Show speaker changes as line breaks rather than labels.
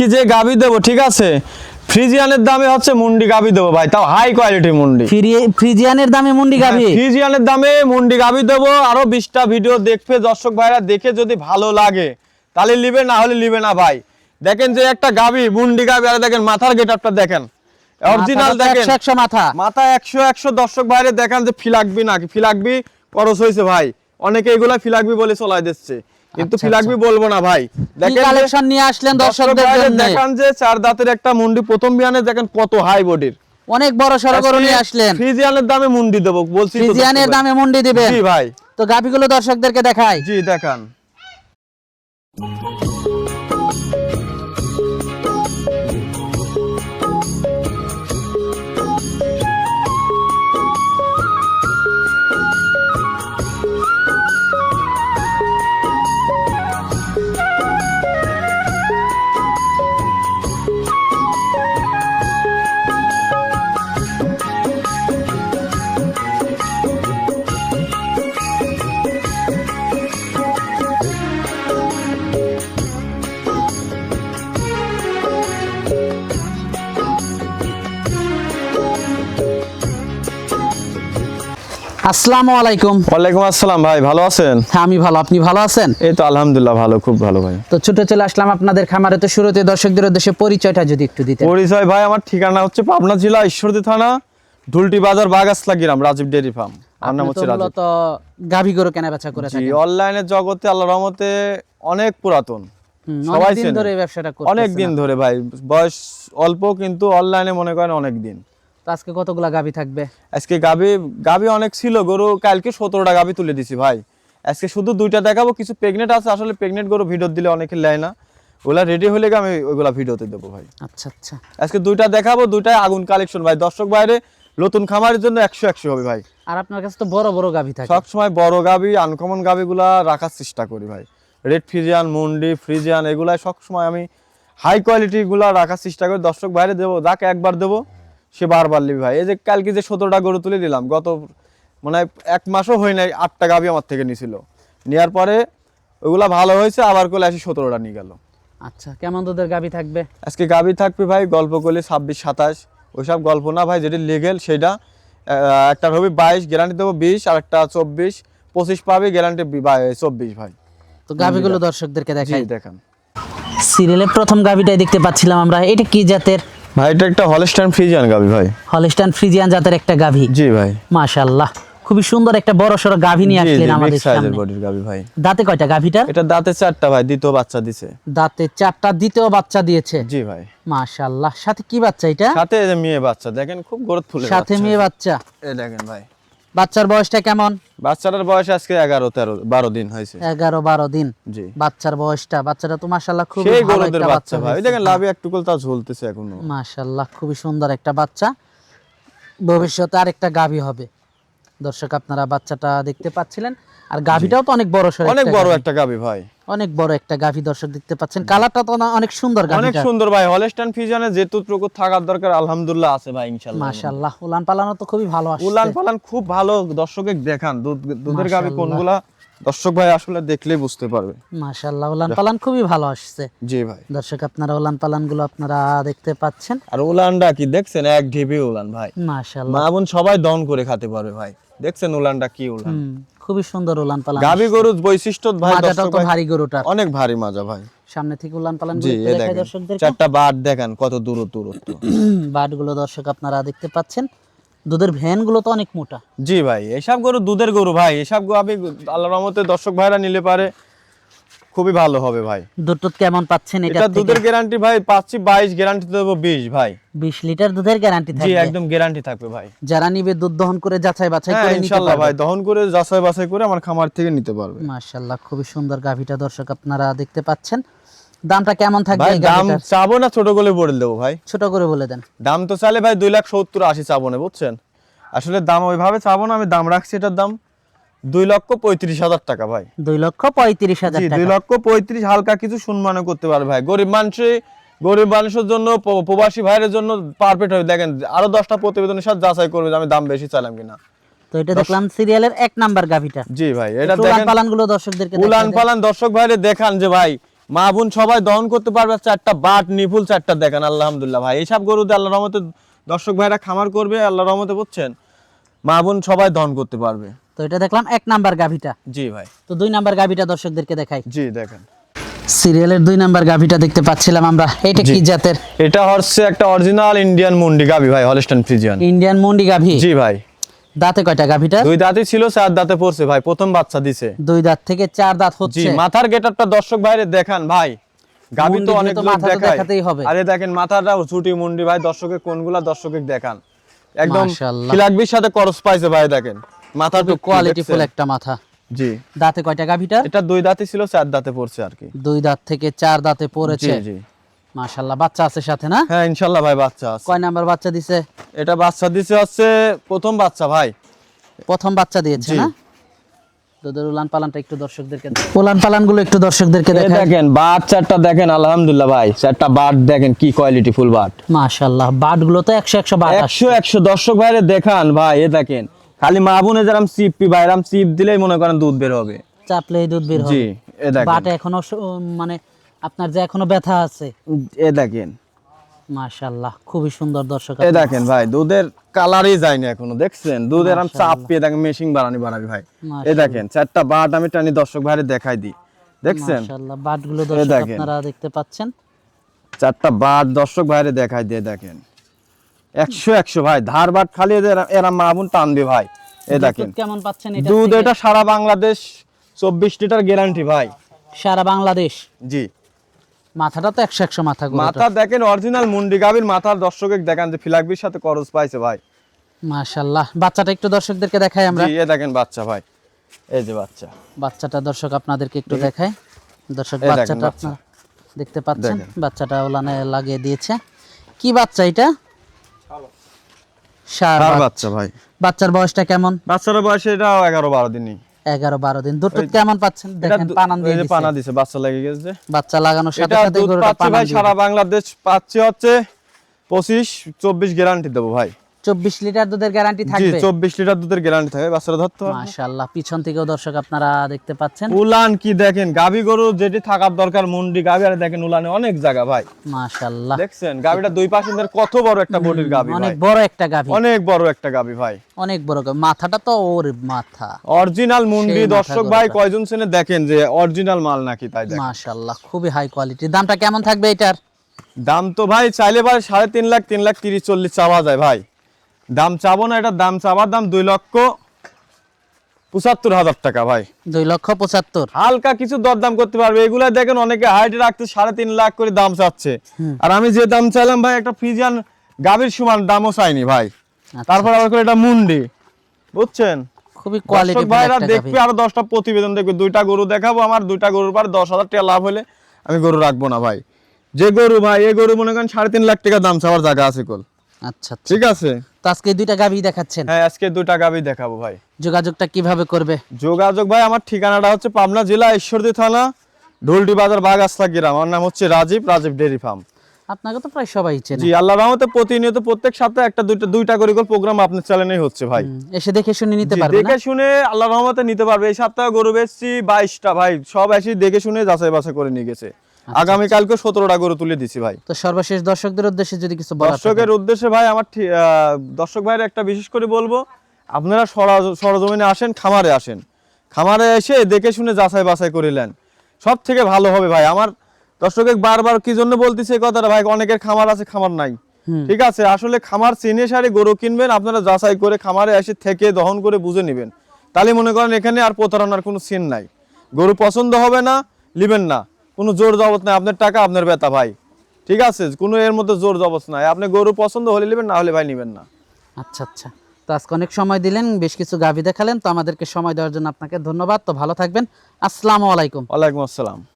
কি যে গাবি দেবো ঠিক আছে? ফ্রিজিয়ানের দামে হচ্ছে মুন্ডি গাবি দেবো ভাই তাও হাই কোয়ালিটি মুন্ডি।
ফ্রিজিয়ানের দামে মুন্ডি
হ্যাঁ, ফ্রিজিয়ানের দামে মুন্ডি গাবি দেবো আরও বিশটা ভিডিও দেখবে দর্শক ভাইরা দেখে যদি ভালো লাগে তাহলে লিবে না হলে লিবে না ভাই। দেখেন যে একটা গাবি মুন্ডি গাবি আর দেখেন মাথার গেটআপটা দেখেন। অরিজিনাল দেখেন।
একশো একশো মাথা।
মাথা একশো একশো দর্শক বাইরে দেখান যে ফিলাকবি না ফিলাকবি খরচ হয়েছে ভাই। অনেকে এগুলা ফিলাকবি বলে চলাই দিচ্ছে। কিন্তু
আচ্ছা,
ফিলাকবি বলব না ভাই? দেখেন
কালেকশন নিয়ে আসলেন দর্শকদের জন্য?
দেখেন যে চার দাঁতের একটা মুন্ডি প্রথম বিয়ানে দেখেন কত হাই বডির
অনেক বড় সড়ো করে নিয়ে আসলেন।
ফ্রিজিয়ানের দামে মুন্ডি দেব বলছি তো
ফ্রিজিয়ানের দামে মুন্ডি দিবেন।
জি ভাই।
তো গাবিগুলো দর্শকদেরকে দেখাই।
জি দেখান।
আসসালামু আলাইকুম।
ওয়ালাইকুম আসসালাম ভাই ভালো আছেন?
হ্যাঁ আমি ভালো। আপনি ভালো আছেন?
এই তো আলহামদুলিল্লাহ ভালো খুব ভালো ভাই।
তো ছুটে চলে আসলাম আপনাদের খামারে। তো শুরুতে দর্শকদের উদ্দেশ্যে পরিচয়টা যদি একটু দিতেন।
পরিচয় ভাই আমার ঠিকানা হচ্ছে পাবনা জেলা ঈশ্বরদী থানা ধুলটি বাজার বাগাসলা গ্রাম রাজীব ডেয়ারি ফার্ম। আমার নাম হচ্ছে রাজীব।
গাভি গরু কেনা বেচা করে
জি
থাকেন।
অনলাইনের জগতে আল্লাহ রহমতে অনেক পুরাতন। সবাই
অনেকদিন ধরে ব্যবসাটা
অনেক দিন ধরে ভাই বয়স অল্প কিন্তু অনলাইনে মনে করেন অনেক দিন।
তো আজকে কতগুলা গাভি থাকবে?
আজকে গাবি গাবি অনেক ছিল গরু কালকে সতেরোটা গাবি তুলে দিছি ভাই। আজকে শুধু দুইটা দেখাবো কিছু প্রেগনেন্ট আছে আসলে প্রেগনেন্ট গরু ভিডিও দিলে অনেকে নেয় না। ওগুলা রেডি হলে আমি ওইগুলা ভিডিওতে দেবো ভাই।
আচ্ছা আচ্ছা।
আজকে দুইটা দেখাবো দুইটাই আগুন কালেকশন ভাই। দর্শক বাইরে নতুন খামারের জন্য একশো একশো হবে ভাই।
আর আপনার কাছে তো বড় বড় গাভি থাকে।
সবসময় বড় গাবি আনকমন গাবিগুলা রাখার চেষ্টা করি ভাই। রেড ফ্রিজিয়ান মুন্ডি ফ্রিজিয়ান এগুলাই সবসময় আমি হাই কোয়ালিটিগুলা রাখার চেষ্টা করি। দর্শক বাইরে দেবো যাকে একবার দেবো। সে বারবার নিবি ভাই। এই যে কালকে যে সতেরোটা গরু তুলে দিলাম গত মানে এক মাসও হয় নাই আটটা গাবি আমার থেকে নিছিল। নেওয়ার পরে ওইগুলা ভালো হয়েছে আবার করে আসি সতেরোটা নিয়ে গেল।
আচ্ছা কেমন দুধের গাভি থাকবে?
আজকে গাবি থাকবে ভাই গল্প করলে ছাব্বিশ সাতাশ। ওইসব গল্প না ভাই যেটা লিগেল সেটা একটা হবে বাইশ গ্যারান্টি দেবো বিশ আর একটা চব্বিশ। পঁচিশ পাবে গ্যারান্টি চব্বিশ ভাই।
তো গাভিগুলো দর্শকদেরকে দেখাই।
দেখান।
সিরিয়ালের প্রথম গাভিটাই দেখতে পাচ্ছিলাম আমরা। এটা কি জাতের?
ভাই এটা একটা হলস্টাইন ফ্রিজিয়ান ভাই।
হলস্টাইন ফ্রিজিয়ান জাতের একটা গাভি।
জি ভাই।
মাশাআল্লাহ। খুবই সুন্দর একটা বড় সড়ো গাভী নিয়ে আসলেন আমাদের সামনে।
বডির গাবি ভাই।
দাঁতে কয়টা গাভীটা?
এটা দাঁতে চারটা ভাই দ্বিতীয় বাচ্চা দিছে।
দাঁতে চারটা দ্বিতীয় বাচ্চা দিয়েছে।
জি ভাই।
মাশাআল্লাহ। সাথে কি বাচ্চা এটা?
সাথে মেয়ে বাচ্চা দেখেন খুব ফুলে
সাথে মেয়ে বাচ্চা।
দেখেন ভাই।
বাচ্চার বয়সটা কেমন?
বাচ্চাটার বয়স আজকে এগারো তেরো বারো দিন হয়েছে।
এগারো বারো দিন।
জি।
বাচ্চার বয়সটা বাচ্চাটা তো মাসাল্লাহ খুব
সেই গরুদের বাচ্চা ভাই। দেখেন লাভে একটু তা ঝুলতেছে এখনও।
মাসাল্লাহ খুবই সুন্দর একটা বাচ্চা। ভবিষ্যতে আর একটা গাভী হবে। দর্শক আপনারা বাচ্চাটা দেখতে পাচ্ছিলেন। আর গাভীটাও তো অনেক বড়
অনেক বড় একটা গাভী ভাই।
অনেক বড় একটা গাভী দর্শক দেখতে পাচ্ছেন। কালারটা তো না অনেক সুন্দর
অনেক সুন্দর ভাই হলস্টাইন ফিজানে যেটুকু থাকার দরকার আলহামদুলিল্লাহ আছে ভাই ইনশাআল্লাহ।
মাশাআল্লাহ উলান পালানো তো খুবই ভালো আসছে।
উলান পালান খুব ভালো দর্শকে দেখান। দুধ দুধের
মাশাআল্লাহ।
কোনগুলা দর্শক ভাই আসলে দেখলেই বুঝতে পারবে।
মাশাআল্লাহ উলান পালান খুবই ভালো আসছে।
জি ভাই।
দর্শক আপনারা উলান পালানগুলো আপনারা দেখতে পাচ্ছেন।
আর উলানটা কি দেখছেন? এক ঢিপি উলান ভাই।
মাশাআল্লাহ।
মা বোন সবাই দন করে খেতে পারবে ভাই। দেখছেন উলানটা কি উলান?
খুবই সুন্দর উলান পালান
গাবি গরুর বৈশিষ্ট্য ভাই মাজাটা
তো ভারী গরুটা।
অনেক ভারী মাজা ভাই।
সামনে থেকে উলান
পালানগুলো
দেখাই
দেখেন
দর্শকদেরকে।
চারটা বাট দেখেন কত দূর দূরত্ব।
বাটগুলো দর্শক আপনারা দেখতে পাচ্ছেন। দুধের ভ্যানগুলো তো অনেক মোটা।
জি ভাই এসব গরু দুধের গরু ভাই এসব গাবি আল্লাহর আল্লাহ রহমতে দর্শক ভাইরা নিলে পারে। খুবই ভালো হবে ভাই।
দুধ কেমন পাচ্ছেন এটা
দুধের গ্যারান্টি ভাই পাচ্ছি বাইশ গ্যারান্টি দেবো বিশ ভাই।
বিশ লিটার দুধের গ্যারান্টি
জি একদম গ্যারান্টি থাকবে ভাই।
যারা নিবে দুধ দহন করে যাচাই বাছাই
হ্যাঁ
করে নিতে পারবে।
ভাই দহন করে যাচাই বাছাই করে আমার খামার থেকে নিতে পারবে।
মাশাআল্লাহ খুবই সুন্দর গাভিটা দর্শক আপনারা দেখতে পাচ্ছেন। দামটা কেমন থাকবে
ভাই দাম চাবো না ছোট করে বলে দেবো ভাই।
ছোট করে বলে দেন।
দাম তো চাইলে ভাই দুই লাখ সত্তর আশি চাবো না বুঝছেন? আসলে দাম ওইভাবে চাবো না আমি দাম রাখছি এটার দাম। দুই লক্ষ পঁয়ত্রিশ হাজার টাকা ভাই।
দুই লক্ষ পঁয়ত্রিশ হাজার
দুই লক্ষ পঁয়ত্রিশ হালকা কিছু সম্মানও করতে পারবে ভাই। গরিব গরিব মানুষের জন্য প্রবাসী ভাইয়ের জন্য পারফেক্ট হবে দেখেন আরও দশটা প্রতিবেদনের সাথে যাচাই করবে আমি দাম বেশি চাইলাম কিনা।
তো এটা দেখলাম সিরিয়ালের এক নাম্বার গাভিটা।
জি ভাই এটা দেখেন
পালানগুলো দর্শকদেরকে
উলান পালান দর্শক ভাইরে দেখান যে ভাই মা বোন সবাই দহন করতে পারবে চারটা বাট নিপুল চারটা দেখেন আলহামদুলিল্লাহ ভাই। এইসব গরুতে আল্লাহ রহমতে দর্শক ভাইরা খামার করবে আল্লাহ রহমতে বুঝছেন? মা বোন সবাই দহন করতে পারবে।
তো এটা দেখলাম এক নাম্বার গাভিটা।
জি ভাই।
তো দুই নাম্বার গাভিটা দর্শকদেরকে দেখাই।
জি দেখেন।
সিরিয়ালের দুই নাম্বার গাভিটা দেখতে পাচ্ছিলাম আমরা। এটা কি জাতের?
এটা হচ্ছে একটা অরিজিনাল ইন্ডিয়ান মুন্ডি গাবি ভাই হলস্টাইন ফ্রিজিয়ান
ইন্ডিয়ান মন্ডি গাভি?
জি ভাই।
দাঁতে কয়টা গাভিটা?
দুই দাঁতই ছিল চার দাঁতে পড়ছে ভাই প্রথম বাচ্চা দিছে।
দুই দাঁত থেকে চার দাঁত
জি
হচ্ছে
মাথার গেটআপটা দর্শক ভাইরে দেখান ভাই।
মুন্ডি
তো অনেক লোক দেখায়।
হবে।
আরে দেখেন মাথাটা ছুটি মুন্ডি ভাই দর্শকে কোনগুলা দর্শকে দেখান। একদম। খিলাকবির সাথে করস পাইছে ভাই দেখেন। মাথার তো
কোয়ালিটি ফুল একটা মাথা।
জি।
দাঁতে কয়টা গাভিটা?
এটা দুই দাঁতই ছিল চার দাঁতে পড়ছে আর কি।
দুই দাঁত থেকে চার দাঁতে পড়েছে।
জি
মাশাল্লাহ বাচ্চা আছে সাথে না?
হ্যাঁ ইনশাল্লাহ ভাই বাচ্চা আছে।
কয় নাম্বার বাচ্চা দিছে?
এটা বাচ্চা দিছে হচ্ছে প্রথম বাচ্চা ভাই।
প্রথম বাচ্চা দিয়েছে না? দুধের উলান পালানটা একটু দর্শকদেরকে উলান পালানগুলো একটু দর্শকদেরকে
দেখেন বাট চারটা দেখেন আলহামদুলিল্লাহ ভাই চারটা বাট দেখেন কি কোয়ালিটি ফুল বাট।
মাশাল্লাহ বাটগুলো তো একশো একশো বাট
একশো একশো দর্শক ভাইরে দেখান ভাই এ দেখেন। খালি মা বোনে যেরকম চিপ পি ভাইরাম চিপ দিলেই মনে করেন দুধ বের হবে।
চাপলেই দুধ বের
জি
হবে
এ দেখেন।
বাটে এখনও মানে আপনার যে এখনও ব্যথা আছে।
এ দেখেন।
মাশাল্লাহ খুবই সুন্দর দর্শক
এ দেখেন ভাই দুধের কালারই যায়নি এখনও দেখছেন? দুধ এরম চাপ পেয়ে দেখেন মেশিন বানানি বানাবি ভাই। এ দেখেন চারটা বাট আমি টানি দর্শক ভাইরে দেখাই দিই। দেখছেন?
মাশাল্লাহ বাটগুলো দর্শক। আপনারা দেখতে পাচ্ছেন।
চারটা বাট দর্শক ভাইরে দেখাই দিয়ে দেখেন। একশো একশো ভাই ধার বাট খালি এরা মা টানবে ভাই। এ দেখেন।
কেমন পাচ্ছেন
দুধ এটা সারা বাংলাদেশ চব্বিশ লিটার গ্যারান্টি ভাই।
সারা বাংলাদেশ?
জি।
মাথাটা তো একশো একশো মাথা
মাথা দেখেন অরিজিনাল মুন্ডি গাবির মাথার দর্শকে দেখান যে ফিলাকবির সাথে করজ পাইছে ভাই।
মাশাল্লাহ। বাচ্চাটা একটু দর্শকদেরকে দেখাই আমরা।
জি এ দেখেন বাচ্চা ভাই। এই যে বাচ্চা।
বাচ্চাটা দর্শক আপনাদেরকে একটু দেখাই। দর্শক বাচ্চাটা
বাচ্চা।
আপনারা দেখতে পাচ্ছেন। বাচ্চাটা ওলানে লাগিয়ে দিয়েছে। কি বাচ্চা এটা? সার বাচ্চা।
ভাই।
বাচ্চার বয়সটা কেমন?
বাচ্চার বয়স এটাও এগারো বারো দিনই
এগারো বারো দিন। দুধ কেমন পাচ্ছেন? দেখেন পানান দিয়ে।
পানা দিছে। বাচ্চা লেগে গেছে।
বাচ্চা লাগানোর সাথে সাথে গরুটা
সারা বাংলাদেশ পাচ্ছে হচ্ছে পঁচিশ চব্বিশ গ্যারান্টি দেবো ভাই।
চব্বিশ লিটার দুধের গ্যারান্টি
জি
থাকবে?
চব্বিশ লিটার দুধের গ্যারান্টি থাকে বাচ্চারা ধরতে পারবে।
মাশাআল্লাহ পিছন থেকেও দর্শক আপনারা দেখতে পাচ্ছেন।
উলান কি দেখেন? গাবি গরু যেটি থাকার দরকার মুন্ডি গাবি আর দেখেন উলানে অনেক জায়গা ভাই।
মাশাআল্লাহ।
দেখছেন? গাবিটা দুই পাশে কত বড় একটা বডির গাবি
অনেক বড় একটা গাভী।
অনেক বড় একটা গাবি ভাই।
অনেক বড়। মাথাটা তো ওর মাথা।
অরিজিনাল মুন্ডি দর্শক ভাই। কয়জন সেনে দেখেন যে অরিজিনাল মাল নাকি তাই দেখেন।
মাশাআল্লাহ খুবই হাই কোয়ালিটি দামটা কেমন থাকবে এটার?
দাম তো ভাই চাইলে ভাই সাড়ে তিন লাখ তিন লাখ তিরিশ চল্লিশ চাওয়া যায় ভাই। দাম চাবো না এটা দাম চাবার দাম দুই লক্ষ পঁচাত্তর হাজার টাকা ভাই।
দুই লক্ষ পঁচাত্তর।
হালকা কিছু দরদাম করতে পারবে। এগুলা দেখেন অনেকে হাইট রাখতে সাড়ে তিন লাখ করে দাম চাচ্ছে। আর আমি যে দাম চাইলাম ভাই একটা ফ্রিজিয়ান গাভীর সমান দামও চাইনি ভাই।
আচ্ছা।
তারপর আবার করে এটা মুন্ডি বুঝছেন?
খুবই কোয়ালিটি
ভাইরা দেখবে আরও দশটা প্রতিবেদন দেখবে। দুইটা গরু দেখাবো আমার দুইটা গরুর পর দশ হাজার টাকা লাভ হলে আমি গরু রাখব না ভাই। যে গরু ভাই এই গরু মনে করেন সাড়ে তিন লাখ টাকা দাম চাওয়ার জায়গা আছে কল।
আচ্ছা আচ্ছা।
ঠিক আছে।
তো আজকে দুইটা দেখাচ্ছেন?
হ্যাঁ আজকে দুইটা দেখাবো ভাই।
যোগাযোগটা কীভাবে করবে?
যোগাযোগ ভাই আমার ঠিকানাটা হচ্ছে পাবনা জেলা ঈশ্বরদী থানা বাজার বাগাসলা গ্রাম। আমার নাম হচ্ছে রাজীব রাজীব ডেরি ফার্ম।
আপনাকে তো প্রায় সবাই চেনে।
জি আল্লাহ রহমতে প্রতিনিয়ত প্রত্যেক সপ্তাহে একটা দুইটা দুইটা করে প্রোগ্রাম আপনার চ্যানেলেই হচ্ছে ভাই।
এসে দেখে শুনে নিতে পারবে
দেখে শুনে আল্লাহ রহমতে নিতে পারবে। এই সপ্তাহে গরু বেচছি বাইশটা ভাই সব এসে দেখে শুনে যাচাই বাছাই করে নিয়ে গেছে।
আচ্ছা,
আগামীকালকে সতেরোটা গরু তুলে দিছি ভাই।
তো সর্বশেষ দর্শকদের উদ্দেশ্যে যদি কিছু
দর্শকের উদ্দেশ্যে ভাই আমার দর্শক ভাইয়ের একটা বিশেষ করে বলব আপনারা সরজমিনে আসেন খামারে আসেন। খামারে এসে দেখে শুনে যাচাই বাছাই করিলেন সব থেকে ভালো হবে ভাই আমার দর্শকে বারবার কি জন্য বলতেছে এই কথাটা ভাই অনেকের খামার আছে খামার নাই। ঠিক আছে আসলে খামার চিনে সারে গরু কিনবেন আপনারা যাচাই করে খামারে এসে থেকে দহন করে বুঝে নেবেন। তাহলে মনে করেন এখানে আর প্রতারণার কোনো সিন নাই। গরু পছন্দ হবে না লিবেন না। কোনো জোর জবত নাই আপনার টাকা আপনার বেতা ভাই। ঠিক আছে? কোনো এর মধ্যে জোর জবত নাই। আপনি গরু পছন্দ হলে নেবেন না হলে ভাই নেবেন না।
আচ্ছা আচ্ছা। তো আজকে অনেক সময় দিলেন বেশ কিছু গাভী দেখালেন তো আমাদেরকে সময় দেওয়ার জন্য আপনাকে ধন্যবাদ। তো ভালো থাকবেন। আসসালামু আলাইকুম।
ওয়ালাইকুম আসসালাম।